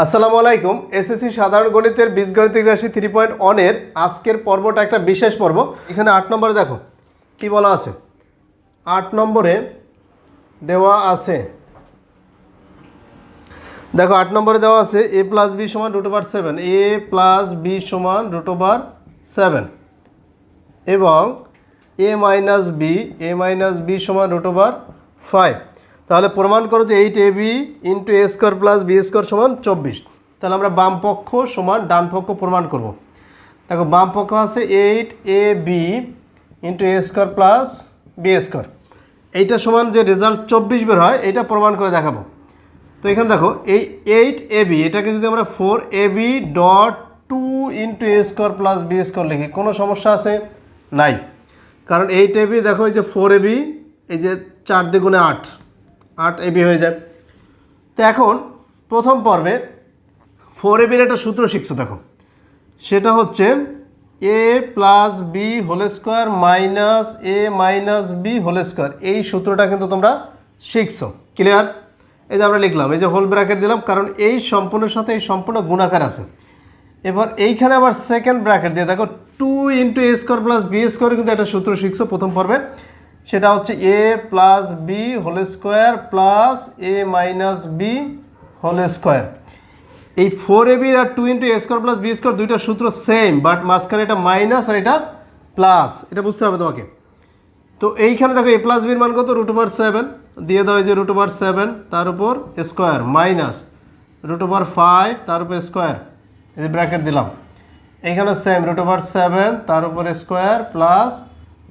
আসসালামু আলাইকুম। এসএসসি সাধারণ গণিতের বীজগণিতিক রাশি থ্রি পয়েন্ট অনের আজকের পর্বটা একটা বিশেষ পর্ব। এখানে আট নম্বরে দেখো, কি বলা আছে? আট নম্বরে দেওয়া আছে, দেখো আট নম্বরে দেওয়া আছে এ প্লাস বি সমান root over seven A plus B সমান রুট ওভার সেভেন এবং A minus B, A minus B সমান রুট ওভার ফাইভ তাহলে প্রমাণ করো যে eight A B into A square plus B square সমান চব্বিশ। তাহলে আমরা বাম পক্ষ সমান ডান পক্ষ প্রমাণ করব। দেখো বাম পক্ষ আছে eight A B into A square plus B square এইটা সমান যে রেজাল্ট চব্বিশ বের হয় এটা প্রমাণ করে দেখাবো। তো এখানে দেখো, এই এইট এ বি, এটাকে যদি আমরা four A B dot two into A square plus B square লিখি, কোনো সমস্যা আছে? নাই। কারণ এইট এ বি, দেখো এই যে ফোর এ বি এই যে চার দ্বিগুণে আট। আট এ বি হয়ে যায়। তো এখন প্রথম পর্বে ফোর এ বির একটা সূত্র শিখছো দেখো। সেটা হচ্ছে A plus B whole square minus A minus B whole square এই সূত্রটা কিন্তু তোমরা শিখছো। ক্লিয়ার এই যে আমরা লিখলাম, এই যে হোল ব্র্যাকেট দিলাম, কারণ এই সম্পূর্ণের সাথে এই সম্পূর্ণ গুণাকার আছে। এবার এইখানে আবার সেকেন্ড ব্র্যাকেট দিয়ে দেখো two into A square plus B square কিন্তু একটা সূত্র শিখছো প্রথম পর্বে। সেটা হচ্ছে A plus B whole square plus A minus B whole square এই four A B R two into A square plus B square দুইটা সূত্র সেম বাট মাঝখানে এটা মাইনাস আর এটা প্লাস এটা বুঝতে হবে তোমাকে। তো এইখানে দেখো এ প্লাস বির মান কত? রুট ওভার সেভেন দিয়ে দেওয়া যে রুট ওভার সেভেন তার উপর square minus root over five তার উপর স্কোয়ার এই যে ব্র্যাকেট দিলাম। এইখানে সেম রুট ওভার সেভেন তার উপর square plus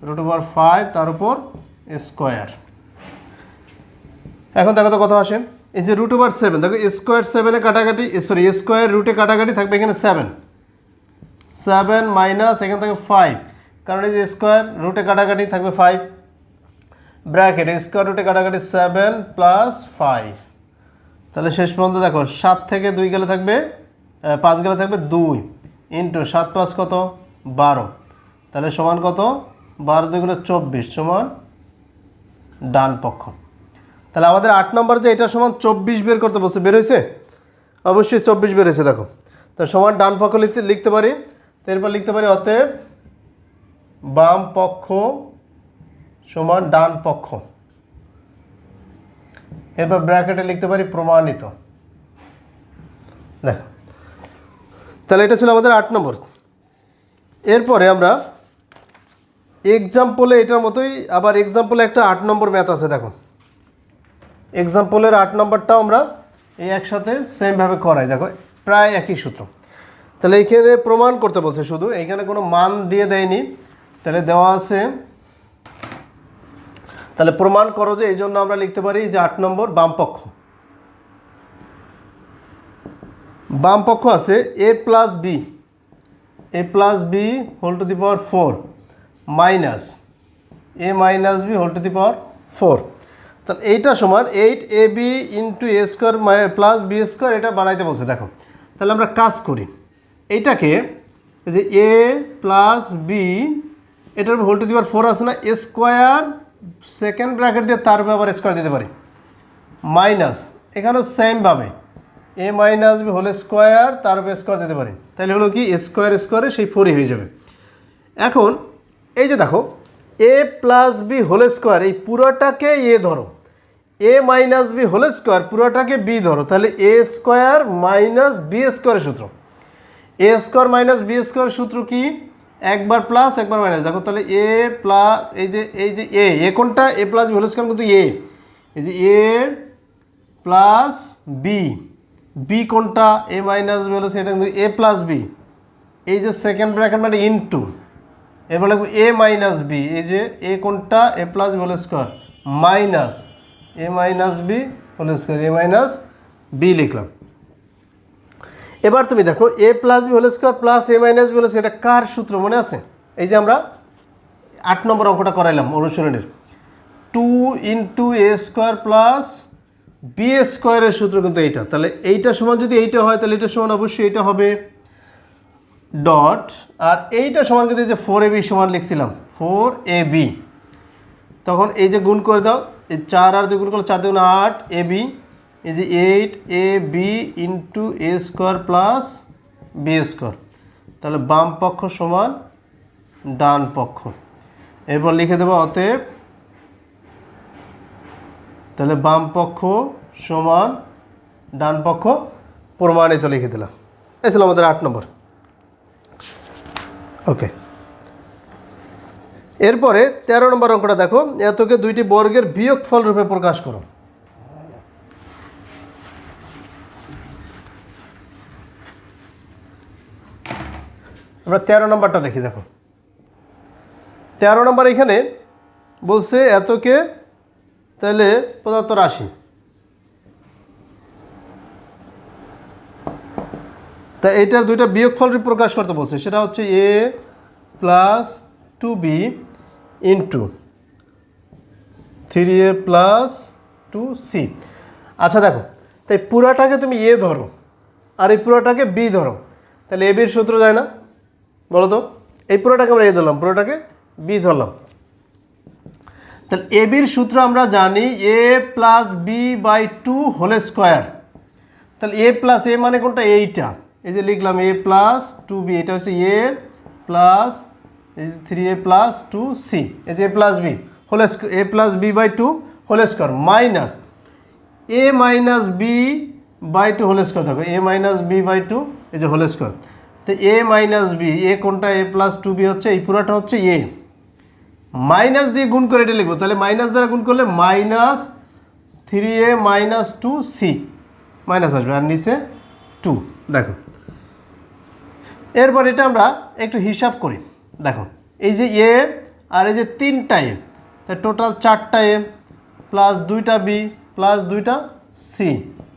root over five তার উপর স্কোয়ার এখন দেখো তো কত আসে। এই যে রুট ওভার সেভেন দেখো স্কোয়ার সেভেনে কাটাকাটি সরি স্কোয়ার রুটে কাটাকাটি থাকবে এখানে সেভেন সেভেন মাইনাস এখান থেকে ফাইভ কারণ এই যে স্কোয়ার রুটে কাটাকাটি থাকবে ফাইভ ব্র্যাকেট স্কোয়ার রুটে কাটাকাটি সেভেন প্লাস ফাইভ তাহলে শেষ পর্যন্ত দেখো, সাত থেকে দুই গেলে থাকবে পাঁচ গেলে থাকবে দুই। ইন্টু সাত পাঁচ কত? বারো। তাহলে সমান কত? বারো দুইগুলো চব্বিশ সমান ডান পক্ষ। তাহলে আমাদের আট নম্বর যে এটা সমান চব্বিশ বের করতে বলছে, বের হয়েছে অবশ্যই চব্বিশ বের হয়েছে দেখো। তো সমান ডান পক্ষ লিখতে লিখতে পারি? তো এরপর লিখতে পারি অতএব বাম পক্ষ সমান ডান পক্ষ। এরপর ব্র্যাকেটে লিখতে পারি প্রমাণিত। দেখো। তাহলে এটা ছিল আমাদের আট নম্বর। এরপরে আমরা এক্সাম্পলে এটার মতোই, আবার এক্সাম্পলে একটা আট নম্বর ম্যাথ আছে, দেখো। এক্সাম্পলের আট নম্বরটাও আমরা এই একসাথে সেমভাবে করাই, দেখো, প্রায় একই সূত্র। তাহলে এইখানে প্রমাণ করতে বলছে শুধু, এইখানে কোনো মান দিয়ে দেয়নি। তাহলে দেওয়া আছে, তাহলে প্রমাণ করো যে এই জন্য আমরা লিখতে পারি যে আট নম্বর বামপক্ষ। বামপক্ষ আছে A plus B A plus B whole to the power four minus A minus B whole to the power four. তাহলে এইটা সমান eight A B into A square plus B square এটা বানাইতে বলছে, দেখো। তাহলে আমরা কাজ করি। এইটাকে এই যে এ প্লাস বি, এটার whole to the power four আছে না স্কোয়ার সেকেন্ড ব্র্যাকেট দিয়ে তার উপরে আবার স্কোয়ার দিতে পারি। মাইনাস, এখানেও সেমভাবে। A minus B whole square, তার উপরে স্কোয়ার দিতে পারি। তাহলে হলো কি স্কোয়ার স্কোয়ারে সেই ফোরই হয়ে যাবে। এখন এই যে দেখো A plus B whole square এই পুরোটাকে এ ধরো। A minus B whole square পুরোটাকে B ধরো। তাহলে এ স্কোয়ার মাইনাস বি স্কোয়ারের সূত্র। A square minus B square সূত্র কি? একবার প্লাস একবার মাইনাস দেখো, তাহলে এ প্লাস এই যে এই যে এ এ কোনটা? A plus B whole square কিন্তু এ এই যে এ প্লাস বি বি কোনটা? এ মাইনাস বি হলো সেটা কিন্তু এ প্লাস বি এই যে সেকেন্ড ব্র্যাকেট মানে ইনটু এবার লিখব এ মাইনাস বি এই যে এ কোনটা? A plus whole square minus A minus B whole square A minus B লিখলাম। এবার তুমি দেখো A plus B whole square plus A minus B whole এটা কার সূত্র মনে আছে? এই যে আমরা আট নম্বর অঙ্কটা করাইলাম অনুসরণের two into A square plus B স্কোয়ারের সূত্র কিন্তু এইটা। তাহলে এইটা সমান যদি এইটা হয়, তাহলে এটা সমান অবশ্যই এইটা হবে। ডট, আর এইটা সমান কিন্তু যে ফোর এ বি সমান লিখছিলাম। ফোর এ বি তখন এই যে গুণ করে দাও, এই চার আর দুই গুণ করলে চার দুগুণ আট এ বি এই যে eight A B into A square plus B square তাহলে বাম পক্ষ সমান ডান পক্ষ। এরপর লিখে দেবো অতএব, তাহলে বাম পক্ষ সমান ডান পক্ষ প্রমাণিত লিখে দিলাম। ছিল আমাদের আট নম্বর। ওকে এরপরে তেরো নম্বর অঙ্কটা দেখো। এতকে দুইটি বর্গের বিয়োগ ফল রূপে প্রকাশ করো। আমরা তেরো নম্বরটা দেখি, দেখো। তেরো নম্বর এখানে বলছে এতকে তাহলে পদার্থ রাশি তা এটার দুইটা বিয়োগ ফল প্রকাশ করতে বলছে। সেটা হচ্ছে A plus two B into three A plus two C আচ্ছা দেখো, তাই পুরাটাকে তুমি এ ধরো আর এই পুরোটাকে বি ধরো। তাহলে এ বির সূত্র যায় না, বলো তো? এই পুরোটাকে আমরা এ ধরলাম, পুরোটাকে বি ধরলাম। তাহলে এ বির সূত্র আমরা জানি A plus B by two whole square তাহলে এ প্লাস এ মানে কোনটা? এইটা। এই যে লিখলাম এ প্লাস টু বি এটা হচ্ছে A plus three A plus two C এই যে A plus B whole A plus B by two whole square minus A minus B by two whole square দেখো A minus B by two এই যে whole square তো এ minus B এ কোনটা? A plus two B হচ্ছে, এই পুরাটা হচ্ছে A minus দিয়ে গুণ করে এটা লিখব, তাহলে মাইনাস দ্বারা গুণ করলে minus three A minus two C minus আসবে, আর নিচে টু দেখো। এরপর এটা আমরা একটু হিসাব করি। দেখো, এই যে এ আর এই যে তিনটা এ তা টোটাল চারটা এ প্লাস দুইটা বি প্লাস দুইটা C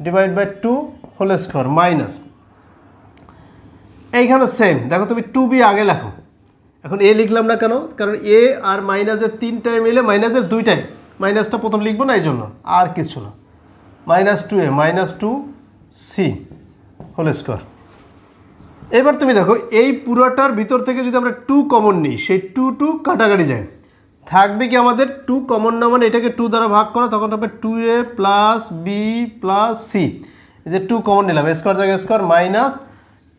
divide by two whole square minus এইখানে সেম দেখো, তুমি টু বি আগে লেখো। এখন এ লিখলাম না কেন? কারণ এ আর মাইনাসের তিনটায় মিলে মাইনাসের দুইটায় মাইনাসটা প্রথম লিখব না এই জন্য আর কিছু না। Minus two A minus two C whole square এবার তুমি দেখো, এই পুরোটার ভিতর থেকে যদি আমরা টু কমন নিই, সেই টু টু কাটাকাটি যায়। থাকবে কি আমাদের টু কমন না মানে এটাকে টু দ্বারা ভাগ করা, তখন হবে two A plus B plus C এই যে টু কমন নিলাম স্কোয়ার জায়গায় স্কোয়ার মাইনাস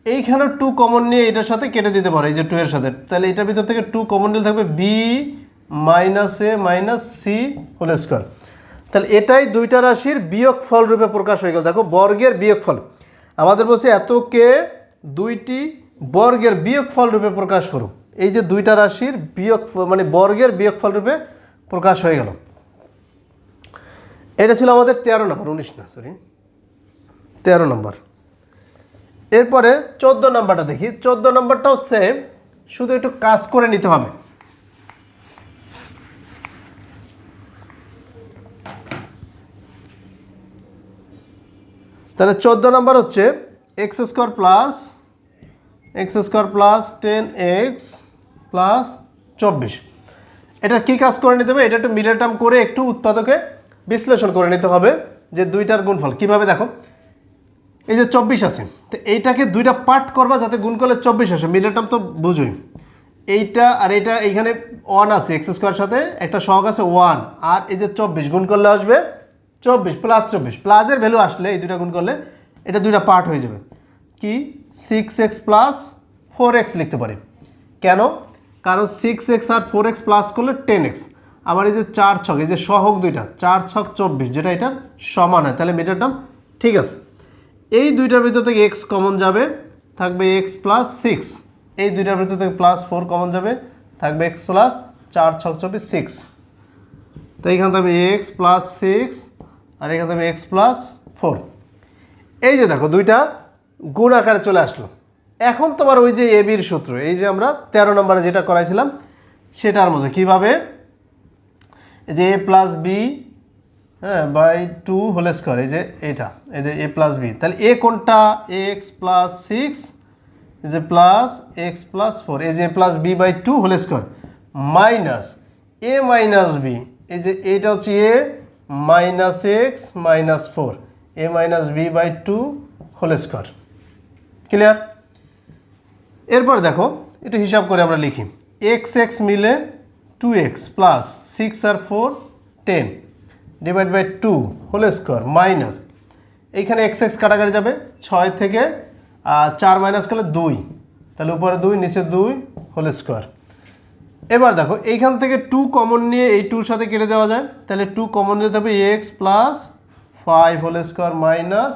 এইখানে টু কমন নিয়ে এটার সাথে কেটে দিতে পারো, এই যে টু এর সাথে। তাহলে এটার ভিতর থেকে টু কমন নিলে থাকবে B minus A minus C whole square তাহলে এটাই দুইটা রাশির বিয়োগ ফল রূপে প্রকাশ হয়ে গেল। দেখো, বর্গের বিয়োগ ফল আমাদের বলছে এতকে দুইটি বর্গের বিয়োগ ফল রূপে প্রকাশ করুক। এই যে দুইটা রাশির বিয়োগ মানে বর্গের বিয়োগ ফল রূপে প্রকাশ হয়ে গেল। এটা ছিল আমাদের তেরো নম্বর, উনিশ না সরি তেরো নম্বর। এরপরে চোদ্দ নম্বরটা দেখি। চোদ্দ নম্বরটাও সেম শুধু একটু কাজ করে নিতে হবে। তাহলে চোদ্দ নম্বর হচ্ছে X square plus X square plus ten X plus চব্বিশ। এটা কী কাজ করে নিতে হবে? এটা একটু মিডল টার্ম করে একটু উৎপাদকে বিশ্লেষণ করে নিতে হবে যে দুইটার গুণফল। কীভাবে দেখো? এই যে চব্বিশ আছে, তো এইটাকে দুইটা পার্ট করবা যাতে গুণ করলে চব্বিশ আসে। মিডল টার্ম তো বুঝুই। এইটা আর এইটা এইখানে ওয়ান আছে, এক্স স্কোয়ার সাথে একটা সহগ আছে ওয়ান আর এই যে চব্বিশ, গুণ করলে আসবে চব্বিশ প্লাস চব্বিশ। প্লাসের ভ্যালু আসলে এই দুইটা গুণ করলে এটা দুইটা পার্ট হয়ে যাবে। কি? Six X plus four X লিখতে পারি। কেন? কারণ সিক্স এক্স আর ফোর এক্স প্লাস করলে টেন এক্স আবার এই যে চার ছক, এই যে সহগ দুইটা, চার ছক চব্বিশ, যেটা এটার সমান হয়। তাহলে মিটার টার্ম ঠিক আছে। এই দুইটার ভিতর থেকে এক্স কমন যাবে, থাকবে এক্স প্লাস সিক্স এই দুইটার ভিতর থেকে প্লাস ফোর কমন যাবে, থাকবে এক্স প্লাস চার ছক চব্বিশ সিক্স তো এইখানে থাকবে এক্স প্লাস সিক্স আর এখানে থাকবে এক্স প্লাস ফোর এই যে দেখো, দুইটা গুণ আকারে চলে আসলো। এখন তোমার ওই যে এবির সূত্র, এই যে আমরা তেরো নম্বরে যেটা করাইছিলাম, সেটার মধ্যে কীভাবে? যে এ প্লাস বি হ্যাঁ বাই টু হোল স্কোয়ার এই যে এটা, এই যে এ প্লাস বি তাহলে এ কোনটা? এক্স প্লাস সিক্স এই যে প্লাস এক্স প্লাস ফোর এই যে plus B by two whole square minus A minus B এই যে এইটা হচ্ছে A minus x minus four A minus B by two whole square clear এরপর দেখো, একটু হিসাব করে আমরা লিখি। এক্স এক্স মিলে two x plus six R four ten divide by two whole square minus এইখানে এক্স এক্স কাটাকাটি যাবে ছয় থেকে চার মাইনাস করলে দুই। তাহলে উপরে দুই, নিচে দুই হোল স্কোয়ার এবার দেখো, এইখান থেকে টু কমন নিয়ে এই টুর সাথে কেটে দেওয়া যায়। তাহলে টু কমন নিতে হবে x plus five whole square minus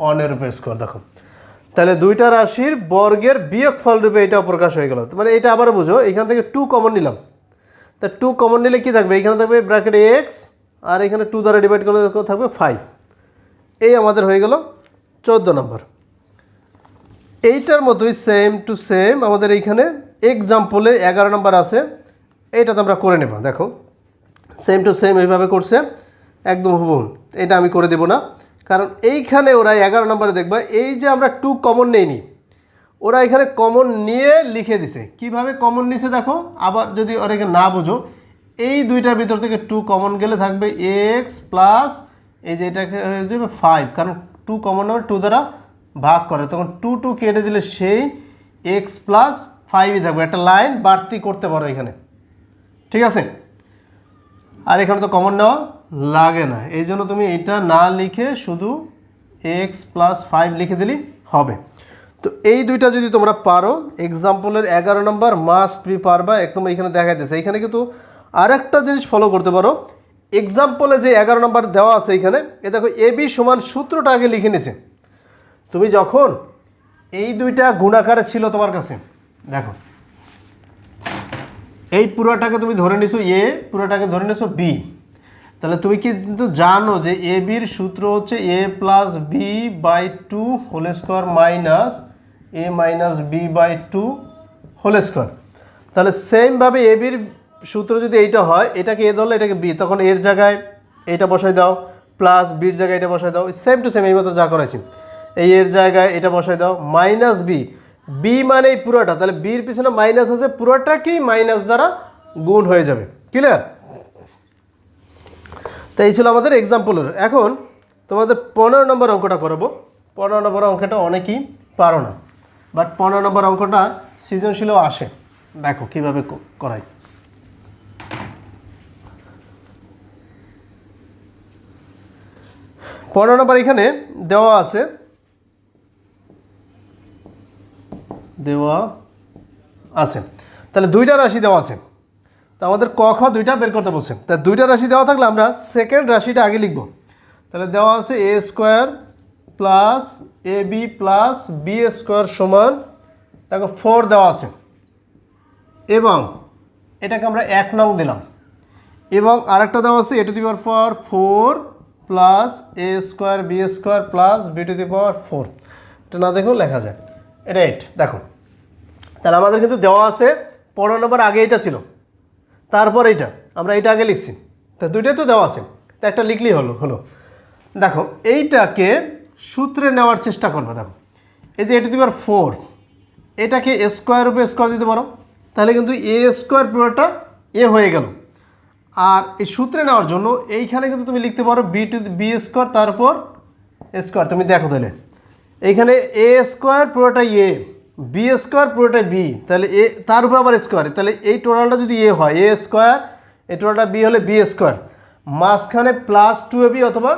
ওয়ানের রূপে স্কোয়ার দেখো তাহলে দুইটা রাশির বর্গের বিয়োগ ফল রূপে এটা প্রকাশ হয়ে গেল। মানে এটা আবার বুঝো, এখান থেকে টু কমন নিলাম। তা টু কমন নিলে কি থাকবে? এখানে থাকবে ব্র্যাকেট এক্স আর এখানে টু দ্বারা ডিভাইড করলে থাকবে? ফাইভ এই আমাদের হয়ে গেল চোদ্দ নম্বর। এইটার মতোই সেম টু সেম আমাদের এইখানে এক্সাম্পলে এগারো নম্বর আছে এইটা তো আমরা করে নেব। দেখো সেম টু সেম এইভাবে করছে, একদম হুবহু। এটা আমি করে দেব না। কারণ এইখানে ওরা এগারো নম্বরে দেখবা, এই যে আমরা টু কমন নেইনি ওরা এখানে কমন নিয়ে লিখে দিছে। কীভাবে কমন নিছে দেখো, আবার যদি ওরা না বোঝো, এই দুইটার ভিতর থেকে টু কমন গেলে থাকবে এক্স প্লাস এই যে এটাকে হয়ে যাবে ফাইভ কারণ টু কমন হবে টু দ্বারা ভাগ করে। তখন টু টু কেটে দিলে সেই এক্স প্লাস ফাইভই থাকবে। একটা লাইন বাড়তি করতে পারো এখানে। ঠিক আছে? আর এখানে তো কমন নেওয়া লাগে না। এই জন্য তুমি এটা না লিখে শুধু এক্স প্লাস ফাইভ লিখে দিলেই হবে। তো এই দুইটা যদি তোমরা পারো এক্সাম্পলের এগারো নম্বর মাস্ট বি পারবা, একদম এখানে দেখাইতেছে। এখানে কিন্তু আরেকটা জিনিস ফলো করতে পারো। এক্সাম্পলে যে এগারো নম্বর দেওয়া আছে এখানে, এ দেখো এ বি সমান সূত্রটা আগে লিখে নিছে। তুমি যখন এই দুইটা গুণাকারে ছিল তোমার কাছে, দেখো, এই পুরোটাকে তুমি ধরে নিছো এ পুরোটাকে ধরে নিছো বি তাহলে তুমি কিন্তু জানো যে এ বির সূত্র হচ্ছে A plus B by two whole square minus A minus B by two whole square. তাহলে সেমভাবে এ বির সূত্র যদি এইটা হয়, এটাকে এ ধরলে এটাকে বি, তখন এর জায়গায় এইটা বসাই দাও প্লাস বির জায়গায় এটা বসাই দাও সেম টু সেম এই মতো যা করেছি এই এর জায়গায় এটা বসাই দাও মাইনাস বি বি মানে এই পুরোটা, তাহলে বির পিছনে মাইনাস আছে, পুরোটাকেই মাইনাস দ্বারা গুণ হয়ে যাবে। ক্লিয়ার তো এই ছিল আমাদের এক্সাম্পলের এখন তোমাদের পনেরো নম্বর অঙ্কটা করাবো। পনেরো নম্বর অঙ্কটা অনেকেই পারো না। বাট পনেরো নম্বর অঙ্কটা সৃজনশীলও আসে। দেখো কীভাবে করাই। পনেরো নম্বর এখানে দেওয়া আছে। দেওয়া আছে। তাহলে দুইটা রাশি দেওয়া আছে। তো আমাদের ক, খ দুইটা বের করতে বলছে। তা দুইটা রাশি দেওয়া থাকলে আমরা সেকেন্ড রাশিটা আগে লিখব। তাহলে দেওয়া আছে A square plus A B plus B square সমান, দেখো ফোর দেওয়া আছে। এবং এটাকে আমরা এক নং দিলাম। এবং আরেকটা দেওয়া আছে A to the power for four plus A square B square plus B to the power four এটা না দেখেও লেখা যায়। এটা এইট দেখো। তাহলে আমাদের কিন্তু দেওয়া আছে, পনেরো নম্বর আগে এটা ছিল। তারপর এইটা, আমরা এইটা আগে লিখছি। তা দুইটাই তো দেওয়া আছে। তা একটা লিখলেই হলো হলো। দেখো, এইটাকে সূত্রে নেওয়ার চেষ্টা করবে, দেখো। এই যে এটা দিবার ফোর এটাকে এ স্কোয়ার রূপে স্কোয়ার দিতে পারো। তাহলে কিন্তু এ স্কোয়ার পুরোটা এ হয়ে গেল। আর এই সূত্রে নেওয়ার জন্য এইখানে কিন্তু তুমি লিখতে পারো বি টু বি স্কোয়ার তারপর স্কোয়ার তুমি দেখো তাহলে, এইখানে এ স্কোয়ার পুরোটা এ বি স্কোয়ার পুরোটা বি তাহলে এ তার উপর আবার স্কোয়ার তাহলে এই টোটালটা যদি এ হয় এ স্কোয়ার এই টোটালটা বি হলে বি স্কোয়ার মাঝখানে প্লাস টু এ বি অথবা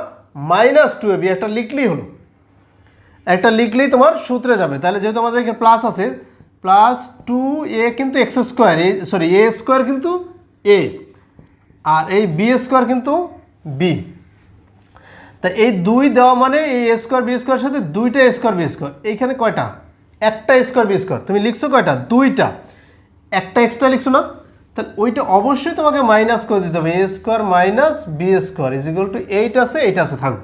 মাইনাস টু এ বি একটা লিখলেই হলো। একটা লিখলেই তোমার সূত্রে যাবে, তাহলে যেহেতু আমাদের এখানে প্লাস আছে প্লাস টু এ কিন্তু x square A sorry A square কিন্তু এ আর এই বি স্কোয়ার কিন্তু বি তা এই দুই দেওয়া মানে এই এ স্কোয়ার বি স্কোয়ার সাথে দুইটা স্কোয়ার বি স্কোয়ার এইখানে কয়টা? একটা স্কোয়ার বি স্কোয়ার তুমি লিখছো কয়টা? দুইটা। একটা এক্সট্রা লিখছো না? তাহলে ওইটা অবশ্যই তোমাকে মাইনাস করে দিতে হবে। A square minus B square is equal to eight আছে এইট আছে থাকবে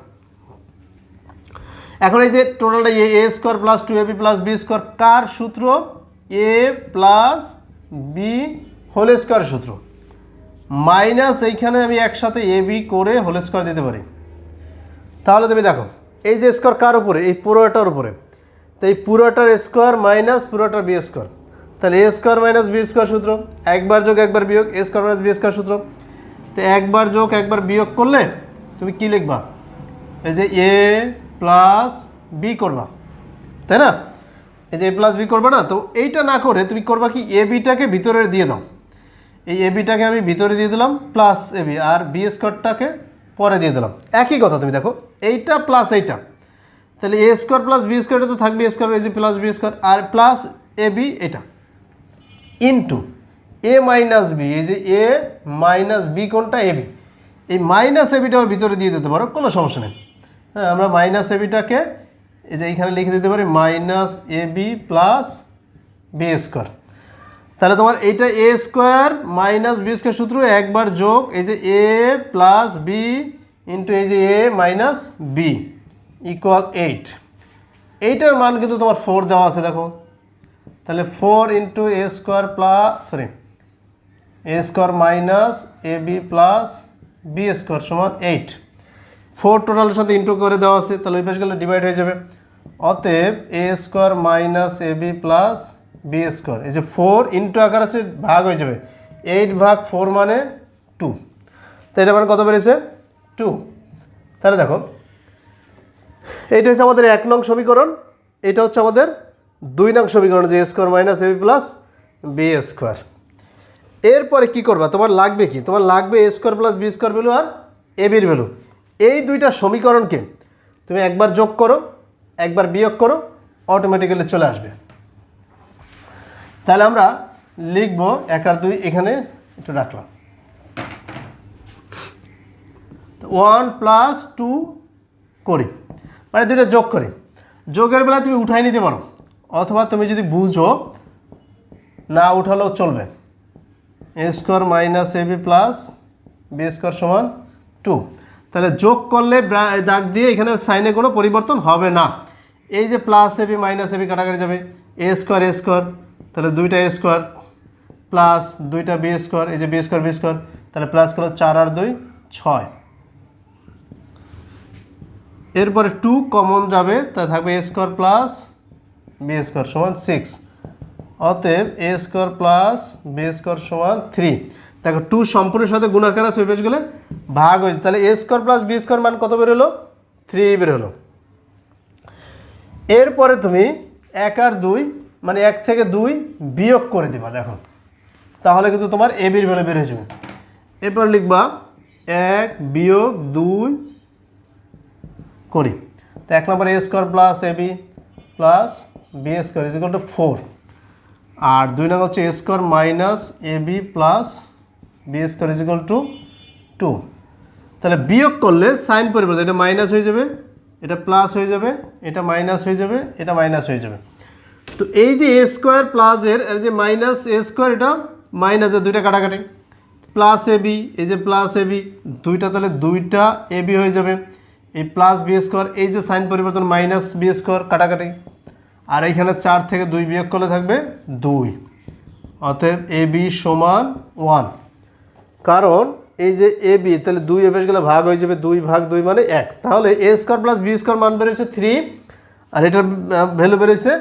এখন এই যে টোটালটা A A square plus two A B plus B square কার সূত্র? A plus B whole square সূত্র। মাইনাস এইখানে আমি একসাথে এ বি করে হোল স্কোয়ার দিতে পারি। তাহলে তুমি দেখো, এই যে স্কোয়ার কার উপরে? এই পুরোটার উপরে। তো এই পুরোটার স্কোয়ার মাইনাস পুরোটার বি স্কোয়ার তাহলে A square minus B square সূত্র, একবার যোগ, একবার বিয়োগ A square minus B square সূত্র। তো একবার যোগ, একবার বিয়োগ করলে তুমি কি লিখবা? এই যে এ প্লাস বি করবা। তাই না? এই যে এ প্লাস বি করবা না, তো এইটা না করে তুমি করবা কি এ বিটাকে ভিতরে দিয়ে দাও। এই এ বিটাকে আমি ভিতরে দিয়ে দিলাম প্লাস এ বি আর বি স্কোয়ারটাকে পরে দিয়ে দিলাম। একই কথা তুমি দেখো, এইটা প্লাস এইটা। তাহলে A square plus B square এটা তো থাকবে এ স্কোয়ার যে প্লাস বি স্কোয়ার আর প্লাস এ বি এটা। ইন্টু এ মাইনাস বি এই যে এ মাইনাস বি কোনটা এ বি এই মাইনাস এবিটাও ভিতরে দিয়ে দিতে পারো, কোনো সমস্যা নেই। হ্যাঁ আমরা মাইনাস এবিটাকে এই যে এইখানে লিখে দিতে পারি minus A B plus B square তাহলে তোমার এইটা A square minus B square সূত্র একবার যোগ, এই যে এ প্লাস বি ইন্টু এই যে A minus B equal eight এইটার মান কিন্তু তোমার ফোর দেওয়া আছে, দেখো। তাহলে four into A square plus sorry A square minus A B plus B square সমান এইট ফোর টোটালের সাথে ইন্টু করে দেওয়া আছে, তাহলে ওই পাশে গেলে ডিভাইড হয়ে যাবে। অতএব A square minus A B plus B square এই যে ফোর ইন্টু আকার আছে, ভাগ হয়ে যাবে। এইট ভাগ ফোর মানে টু তো এটা মানে কত বেড়েছে? টু তাহলে দেখো এইটা হচ্ছে আমাদের এক নং সমীকরণ। এটা হচ্ছে আমাদের দুই নং সমীকরণ, যে square minus A B plus B square এরপরে কি করবা? তোমার লাগবে কি? তোমার লাগবে A square plus B square value R A বির ভ্যালু এই দুইটা সমীকরণকে তুমি একবার যোগ করো, একবার বিয়োগ করো অটোমেটিক্যালি চলে আসবে। তাহলে আমরা লিখব এক আর দুই এখানে একটু রাখলাম। ওয়ান প্লাস টু করি। মানে দুইটা যোগ করে। যোগের বেলা তুমি উঠাই নিতে পারো। অথবা তুমি যদি বুঝো, না উঠালেও চলবে। A square minus A B plus B square সমান টু। তাহলে যোগ করলে দাগ দিয়ে এখানে সাইনে কোনো পরিবর্তন হবে না। এই যে plus A B minus A B কাটাকাটি যাবে, এ স্কোয়ার এ স্কোয়ার, তাহলে দুইটা এ স্কোয়ার প্লাস দুইটা বি স্কোয়ার, এই যে বি স্কোয়ার বি স্কোয়ার, তাহলে প্লাস করো চার আর দুই ছয়। এরপরে টু কমন যাবে, তা থাকবে A square plus B square সমান সিক্স অতএব A square plus B square সমান থ্রি দেখো টু সম্পূর্ণের সাথে গুণাকার আছে, ওই পেজগুলো ভাগ হয়েছে, তাহলে A square plus B square মান কত বেরোলো? থ্রি বেরোলো। এরপরে তুমি এক আর দুই মানে এক থেকে দুই বিয়োগ করে দিবা, দেখো। তাহলে কিন্তু তোমার এ বির বের হয়ে যাবে। এরপর লিখবা এক বিয়োগ দুই করি। তো এক নম্বর A square plus A B plus B square is equal to four আর দুই নম্বর হচ্ছে A square minus A B plus B square is equal to two two বিয়োগ করলে সাইন পরিবর্তন এটা মাইনাস হয়ে যাবে, এটা প্লাস হয়ে যাবে, এটা মাইনাস হয়ে যাবে, এটা মাইনাস হয়ে যাবে। তো এই যে এ স্কোয়ার প্লাসের যে মাইনাস এ স্কোয়ার এটা মাইনাসের দুইটা কাটাকাটি। প্লাস এ বি এই যে প্লাস এ বি দুইটা তাহলে দুইটা এ বি হয়ে যাবে। এই প্লাস বি স্কোয়ার এই যে সাইন পরিবর্তন মাইনাস বি স্কোয়ার কাটাকাটি, আর এইখানে চার থেকে দুই বিয়োগ করলে থাকবে দুই। অতএব এ বি সমান ওয়ান কারণ এই যে এ বি তাহলে দুই এফেস গেলে ভাগ হয়ে যাবে দুই ভাগ দুই মানে এক। তাহলে A square plus B square মান বেরোচ্ছে থ্রি আর এটার ভ্যালু বেরোচ্ছে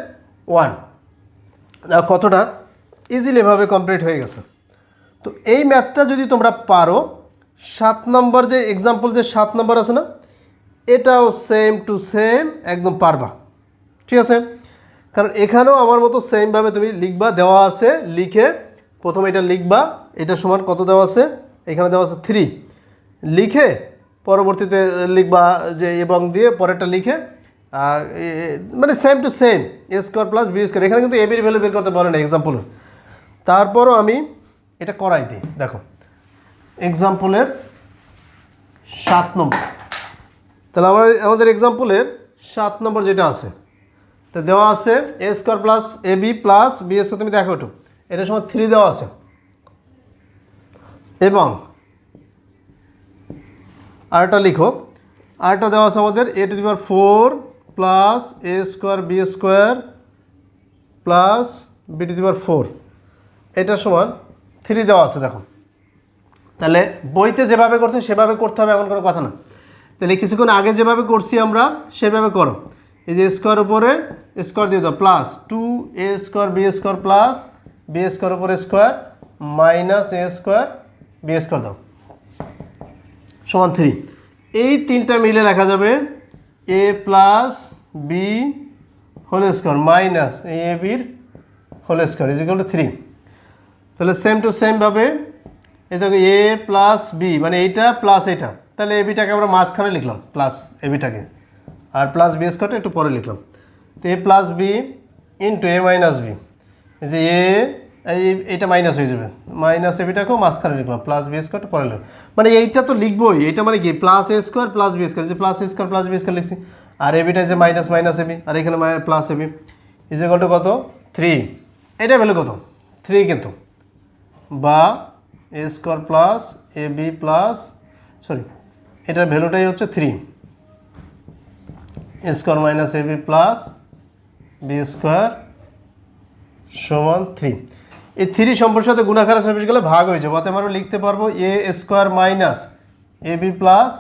ওয়ান কতটা ইজিলি এভাবে কমপ্লিট হয়ে গেছে। তো এই ম্যাথটা যদি তোমরা পারো, সাত নম্বর যে এক্সাম্পল যে সাত নম্বর আছে না এটাও সেম টু সেম একদম পারবা। ঠিক আছে? কারণ এখানেও আমার মতো সেমভাবে তুমি লিখবা, দেওয়া আছে, লিখে প্রথমে এটা লিখবা, এটা সমান কত দেওয়া আছে? এখানে দেওয়া আছে থ্রি লিখে পরবর্তীতে লিখবা যে এবং দিয়ে পরেরটা লিখে মানে same to same A square plus B square এখানে কিন্তু এবির ভ্যালু বের করতে পারে না এক্সাম্পল তারপরও আমি এটা করাই দিই, দেখো। এক্সাম্পলের সাত নম্বর। তাহলে আমার আমাদের এক্সাম্পলের সাত নম্বর যেটা আছে, তো দেওয়া আছে A square plus A B plus B square তুমি দেখো একটু এটার সময় থ্রি দেওয়া আছে। এবং আরেকটা লিখো, আরেকটা দেওয়া আছে আমাদের A to the power four plus A square B square plus B to the power four এটার সমান থ্রি দেওয়া আছে, দেখো। তাহলে বইতে যেভাবে করছে সেভাবে করতে হবে, এমন কোনো কথা না। তাহলে কিছুক্ষণ আগে যেভাবে করছি আমরা, সেভাবে করো। এই যে স্কোয়ার উপরে স্কোয়ার দিয়ে দাও plus two A square B square plus B square উপরে square minus A square B square দাও। সমান থ্রি এই তিনটা মিলে লেখা যাবে A plus B whole square minus A বির whole square is two three তাহলে সেম টু সেমভাবে এই দেখো এ প্লাস বি মানে এইটা প্লাস এটা। তাহলে এ বিটাকে আমরা মাঝখানে লিখলাম প্লাস এ বিটাকে আর প্লাস বি স্কোয়ারটা একটু পরে লিখলাম। তো A plus B into A minus B যে এ এই এটা মাইনাস হয়ে যাবে। মাইনাস এবিটাকেও মাঝখানে লিখলাম প্লাস বি স্কোয়ারটা পরে লিখলাম। মানে এইটা তো লিখবোই, এটা মানে কি? Plus A square plus B square যে plus A square plus B square লিখছি। আর এবিটা যে মাইনাস মাইনাস এবি আর এখানে প্লাস এবি ইজ টু কত? থ্রি এটা ভ্যালু কত? থ্রি কিন্তু। বা A square plus A B plus sorry এটার ভ্যালুটাই হচ্ছে three A square minus A B plus B square সমান থ্রি এই থ্রি সম্পর্কের সাথে গুণাকার সার্ভিস গেলে ভাগ হয়ে যাবে। অতএব আমরা লিখতে পারব A square minus A B plus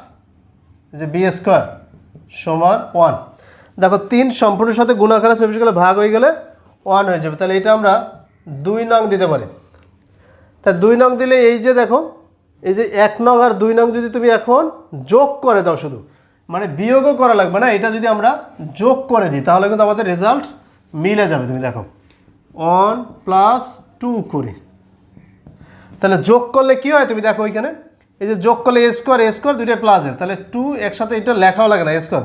যে বি স্কোয়ার সমান ওয়ান দেখো, তিন সম্পূর্ণের সাথে গুণাকার সার্ভিস গেলে ভাগ হয়ে গেলে ওয়ান হয়ে যাবে। তাহলে এটা আমরা দুই নং দিতে পারি। তা দুই নং দিলে এই যে দেখো এই যে এক নং আর দুই নং যদি তুমি এখন যোগ করে দাও শুধু মানে বিয়োগও করা লাগবে না, এটা যদি আমরা যোগ করে দিই, তাহলে কিন্তু আমাদের রেজাল্ট মিলে যাবে। তুমি দেখো ওয়ান প্লাস টু করি তাহলে যোগ করলে কি হয়? তুমি দেখো ওইখানে, এই যে যোগ করলে এ স্কোয়ার এ স্কোয়ার দুইটা প্লাসের তাহলে টু একসাথে এটা লেখাও লাগে না A square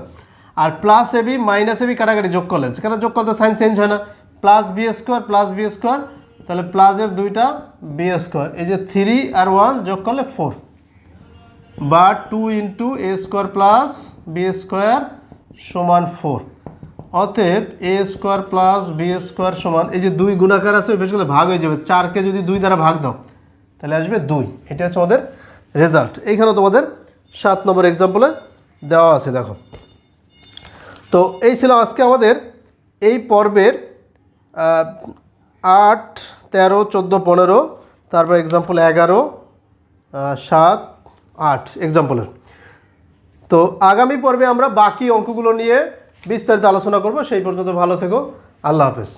R plus A B minus A B কাটাকাটি যোগ করলে সেখানে যোগ করতে সাইন চেঞ্জ হয় না। Plus B square plus B square তাহলে প্লাসের দুইটা বি স্কোয়ার এই যে থ্রি আর ওয়ান যোগ করলে ফোর বা two into A square plus B square সমান ফোর অতএব A square plus B square সমান, এই যে দুই গুণাকার আছে, বেশ করে ভাগ হয়ে যাবে। চারকে যদি দুই দ্বারা ভাগ দাও, তাহলে আসবে দুই। এটা হচ্ছে আমাদের রেজাল্ট এইখানেও তোমাদের সাত নম্বর এক্সাম্পলে দেওয়া আছে, দেখো। তো এই ছিল আজকে আমাদের এই পর্বের আট তেরো, চোদ্দ, পনেরো, তারপর এক্সাম্পল এগারো সাত, আট এক্সাম্পলের তো আগামী পর্বে আমরা বাকি অঙ্কগুলো নিয়ে বিস্তারিত আলোচনা করব। সেই পর্যন্ত ভালো থেকো। আল্লাহ হাফেজ।